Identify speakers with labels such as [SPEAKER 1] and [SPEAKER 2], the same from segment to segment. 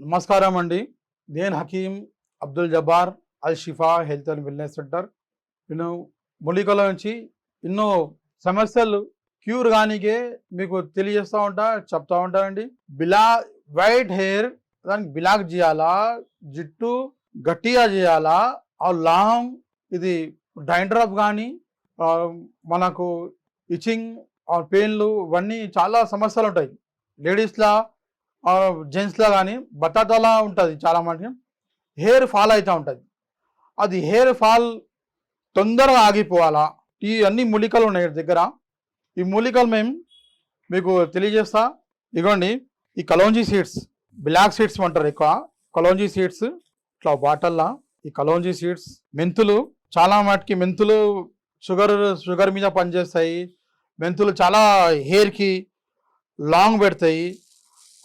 [SPEAKER 1] నమస్కారం అండి. నేను Hakeem Abdul Jabbar Al Shifa health and wellness centre. నేను మొలికల నుంచి ఎన్నో సమస్యలు క్యూర్ కానికే మీకు తెలియజేస్తూ ఉంటా చెప్తా ఉంటానండి బిలా వైట్ హెయిర్ దానికి బిలాక్ చేయాలా జిట్టు గట్టిగా చేయాలా ఆ లాంగ్ ఇది డైండ్రఫ్ కానీ మనకు ఇచింగ్ పెయిన్లు ఇవన్నీ చాలా సమస్యలు ఉంటాయి. లేడీస్లా జెంట్స్లో కానీ బటాటాలా ఉంటుంది చాలా మటుకి హెయిర్ ఫాల్ అవుతూ ఉంటుంది. అది హెయిర్ ఫాల్ తొందరగా ఆగిపోవాలా? ఈ అన్ని మూలికలు ఉన్నాయి దగ్గర. ఈ మూలికలు మేము మీకు తెలియజేస్తా. ఇగోండి ఈ కలోంజీ సీడ్స్ బ్లాక్ సీడ్స్ అంటారు ఎక్కువ. కలోంజీ సీడ్స్ ఇట్లా బాటల్లా ఈ కలోంజీ సీడ్స్ మెంతులు చాలా మటుకి మెంతులు షుగర్ షుగర్ మీద పనిచేస్తాయి. మెంతులు చాలా హెయిర్కి లాంగ్ పెడతాయి.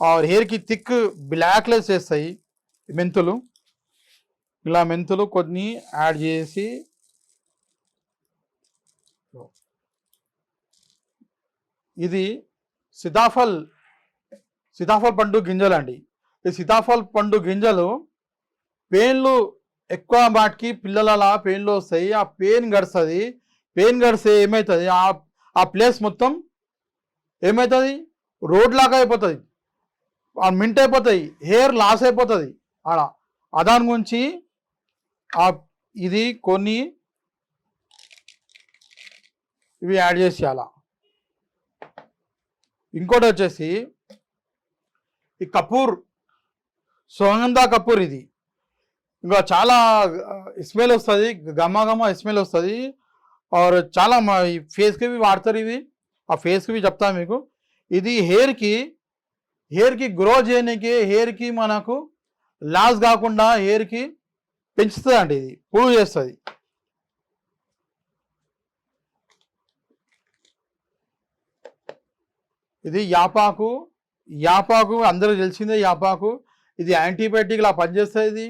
[SPEAKER 1] ఆర్ హెయిర్కి థిక్ బ్లాక్లెస్ చేస్తాయి మెంతులు. ఇలా మెంతులు కొన్ని యాడ్ చేసి ఇది సీతాఫల్ సీతాఫల్ పండు గింజలు అండి. ఈ సీతాఫల్ పండు గింజలు పెయిన్లు ఎక్కువ వాటికి పిల్లలలా పెయిన్లు వస్తాయి. ఆ పెయిన్ గడుస్తుంది. పెయిన్ గడిస్తే ఏమవుతుంది ఆ ఆ ప్లేస్ మొత్తం ఏమవుతుంది రోడ్ లాగా అయిపోతుంది. మింట్ అయిపోతాయి హెయిర్ లాస్ అయిపోతుంది. ఆడ దాని గురించి ఇది కొన్ని ఇవి యాడ్ చేసి అలా ఇంకోటి వచ్చేసి ఈ కపూర్ సుగంధ కపూర్ ఇది. ఇంకా చాలా స్మెల్ వస్తుంది గమ్మ గమ్మ స్మెల్ వస్తుంది. ఆర్ చాలా మా ఈ ఫేస్కి ఇవి వాడతారు ఇవి. ఆ ఫేస్కి ఇవి చెప్తాను మీకు. ఇది హెయిర్కి హెయిర్కి గ్రో చేయడానికి హెయిర్కి మనకు లాస్ కాకుండా హెయిర్కి పెంచుతుంది అండి ఇది ప్రూవ్ చేస్తుంది. ఇది యాపాకు యాపాకు అందరూ తెలిసిందే యాపాకు ఇది యాంటీబయాటిక్ లా పనిచేస్తుంది ఇది.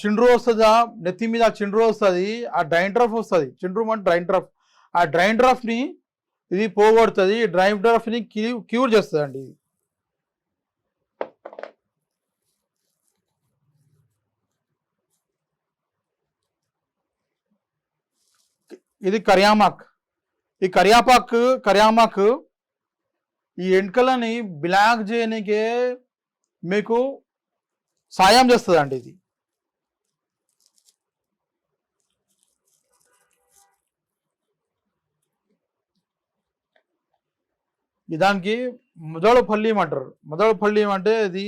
[SPEAKER 1] చిండ్రు వస్తుందా నెత్తి మీద చిండ్రు వస్తుంది ఆ డ్రైన్ వస్తుంది. చిండ్రు అంటే డ్రైన్ డ్రఫ్ ఆ డ్రైన్ డ్రఫ్ని ఇది పోగొడుతుంది డ్రైన్ని క్యూర్ చేస్తుంది అండి ఇది. ఇది కరియామాక్. ఈ కరియాపాక్ కరియామాక్ ఈ ఎంట్కలని బ్లాక్ చేయడానికే మీకు సాయం చేస్తుంది అండి ఇది. దానికి ముదడు పల్లీం అంటారు. ముదడు పల్లీం అంటే ఇది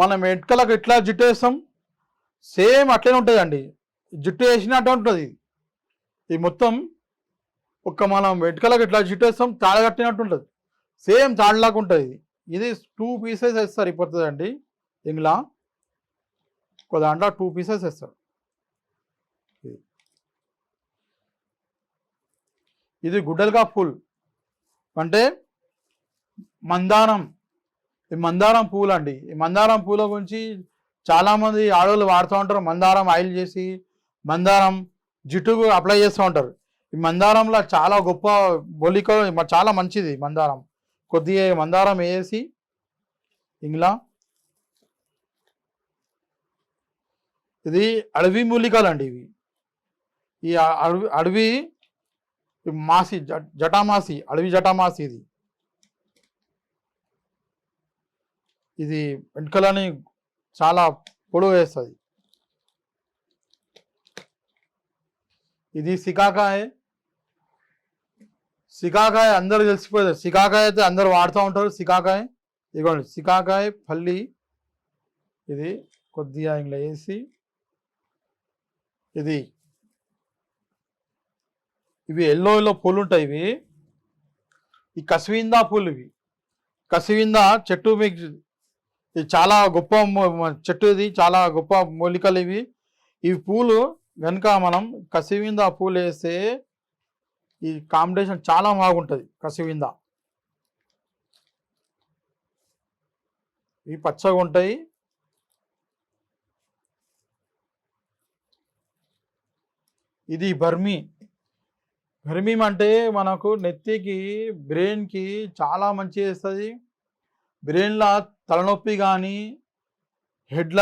[SPEAKER 1] మనం ఎట్కలకు ఎట్లా జుట్టు వేస్తాం సేమ్ అట్లనే ఉంటుంది అండి జుట్టు వేసినట్టు ఉంటుంది. ఇది మొత్తం ఒక్క మనం వెంటకలకు ఇట్లా జుట్టు వేస్తాం తాళగట్టినట్టు ఉంటుంది. సేమ్ తాళ్ళలాగా ఉంటుంది. ఇది టూ పీసెస్ వేస్తారు అయిపోతుంది అండి ఇంగ్లా ఒక దాంట్లో టూ పీసెస్ వేస్తారు. ఇది. గుడ్డలుగా ఫుల్ అంటే మందారం. ఈ మందారం పూలు అండి ఈ మందారం పూల గురించి చాలామంది ఆడవాళ్ళు వాడుతూ ఉంటారు. మందారం ఆయిల్ చేసి మందారం జుట్టుకు అప్లై చేస్తూ ఉంటారు. ఈ మందారంలో చాలా గొప్ప బొలిక చాలా మంచిది మందారం. కొద్దిగా మందారం వేసి ఇంగ్లా ఇది అడవి మూలికలు అండి ఇవి. ఈ అడవి అడవి మాసి జటామాసి అడవి జటామాసి ఇది. ఇది వెంట్కలని చాలా పొడవు వేస్తుంది. ఇది సికాకాయ. సికాకాయ అందరూ తెలిసిపోతారు సికాకాయ అయితే అందరు వాడుతూ ఉంటారు. సికాకాయ ఇదిగోండి సికాకాయ పల్లి ఇది కొద్దిగా ఇంట్లో వేసి ఇది ఇవి ఎల్లో ఎల్లో పూలు ఉంటాయి ఇవి. ఈ కసివిందా పూలు ఇవి. కసివిందా చెట్టు మీకు ఇది చాలా గొప్ప చెట్టు ఇది. చాలా గొప్ప మూలికలు ఇవి. ఈ పూలు కనుక మనం కసివింద పూలు వేస్తే ఈ కాంబినేషన్ చాలా బాగుంటుంది కసివింద. ఇవి పచ్చగా ఉంటాయి. ఇది బర్మీ. గర్మీం అంటే మనకు నెత్తికి బ్రెయిన్కి చాలా మంచి చేస్తుంది బ్రెయిన్లో తలనొప్పి కానీ హెడ్ల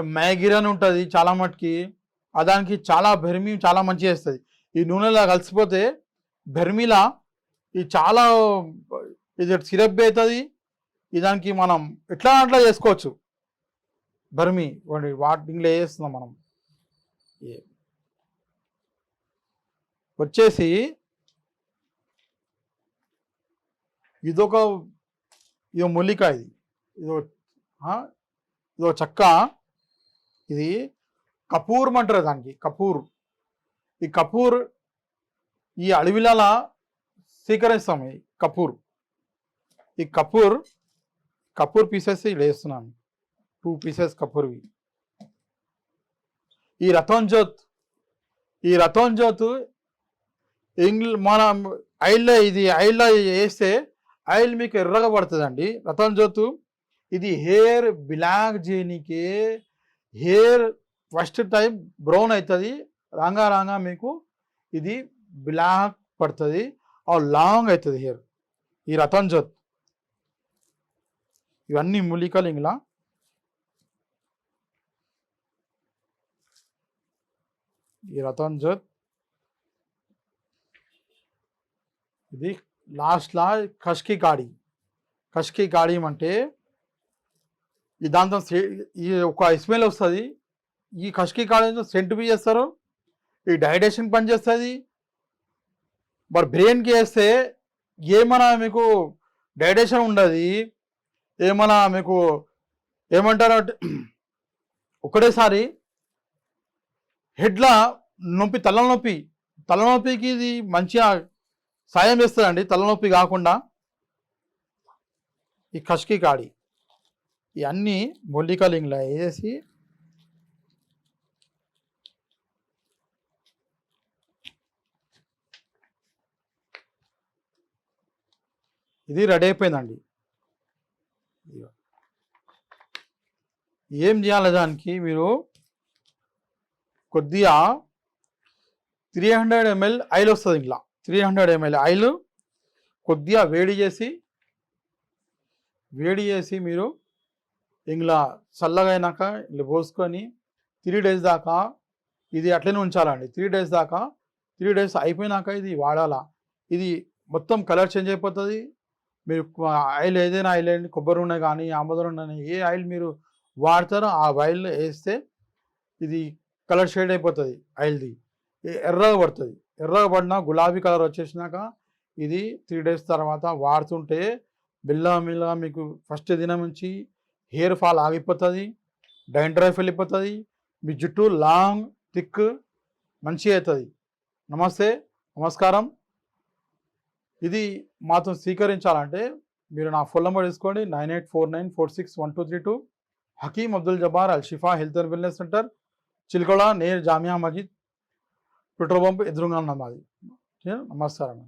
[SPEAKER 1] మ్యాగిరన్ ఉంటుంది చాలా మటుకి. దానికి చాలా బెర్మీ చాలా మంచి చేస్తుంది ఈ నూనెలో కలిసిపోతే బెర్మీలా ఇది చాలా ఇది సిరప్ అవుతుంది దానికి మనం ఎట్లా అట్లా చేసుకోవచ్చు? బర్మీ వాటింగ్లో వేస్తున్నాం మనం? ఏ- వచ్చేసి ఇదొక ఇదో మూలిక ఇది. ఇదో ఇదో చెక్క. ఇది కపూర్ అంటారు దానికి కపూర్. ఈ కపూర్ ఈ అడవిలలో స్వీకరిస్తాం ఈ కపూర్. ఈ కపూర్ కపూర్ పీసెస్ ఇలా వేస్తున్నాను. టూ పీసెస్ కపూర్వి. ఈ రథోన్జోత్ ఈ రథోన్జోత్ ఇంగ్లీ మన ఆయిల్లో ఇది ఆయిల్లో వేస్తే ఆయిల్ మీకు ఎర్రగా పడుతుందండి. రతన్ జోతు ఇది హెయిర్ బ్లాక్ చేయనికే హెయిర్ ఫస్ట్ టైం బ్రౌన్ అవుతుంది రాగా రాగా మీకు ఇది బ్లాక్ పడుతుంది. ఆ లాంగ్ అవుతుంది హెయిర్. ఈ రతన్ జోత్. ఇవన్నీ మూలికలు ఇంగ్లా. ఈ రతన్ జోత్. ఇది లాస్ట్లా కష్కి గాడి. కష్కి గాడి అంటే ఈ దాంతో ఈ ఒక స్మెల్ వస్తుంది. ఈ కష్కి కాడి సెంట్ బి చేస్తారు. ఈ డైజెషన్ పనిచేస్తుంది మరి బ్రెయిన్కి వేస్తే ఏమైనా మీకు డైజెషన్ ఉండదు. ఏమైనా మీకు ఏమంటారు ఒకటేసారి హెడ్లా నొప్పి తలనొప్పి. తలనొప్పికి ఇది మంచిగా సాయం చేస్తుందండి తలనొప్పి కాకుండా ఈ కష్కి కాడి. ఇవన్నీ మూలికలు ఇంగ్లా వేసి ఇది రెడీ అయిపోయిందండి. ఏం చేయాలి దానికి మీరు? కొద్దిగా త్రీ హండ్రెడ్ ఎంఎల్ ఆయిల్ వస్తుంది ఇంట్లో త్రీ హండ్రెడ్ ఎంఎల్ ఆయిల్ కొద్దిగా వేడి చేసి వేడి చేసి మీరు ఇలా చల్లగా ఇలా పోసుకొని త్రీ డేస్ దాకా ఇది అట్లనే ఉంచాలండి. త్రీ డేస్ దాకా త్రీ డేస్ అయిపోయినాక ఇది వాడాలా. ఇది మొత్తం కలర్ చేంజ్ అయిపోతుంది. మీరు ఆయిల్ ఏదైనా ఆయిల్ వేయండి కొబ్బరి నూనె కానీ ఆముదం నూనె కానీ ఏ ఆయిల్ మీరు వాడతారో ఆ ఆయిల్ వేస్తే ఇది కలర్ షేడ్ అయిపోతుంది ఆయిల్ది. ఎర్రగా పడుతుంది. ఎర్రగా పడిన గులాబీ కలర్ వచ్చేసినాక ఇది త్రీ డేస్ తర్వాత వాడుతుంటే బిల్లామిల్లా మీకు ఫస్ట్ దినం నుంచి హెయిర్ ఫాల్ ఆగిపోతుంది డైండ్రైఫ్ వెళ్ళిపోతుంది మీ జుట్టు లాంగ్ థిక్ మంచిగా అవుతుంది. నమస్తే నమస్కారం. ఇది మాతో స్వీకరించాలంటే మీరు నా ఫోన్ నెంబర్ తీసుకోండి nine eight four nine four six one two three two Hakim Abdul Jabbar Al Shifa health and wellness centre Chilkoda near Jamia Masjid petrol pump ఎదురుగా ఉన్నాం మాది. నమస్కారం.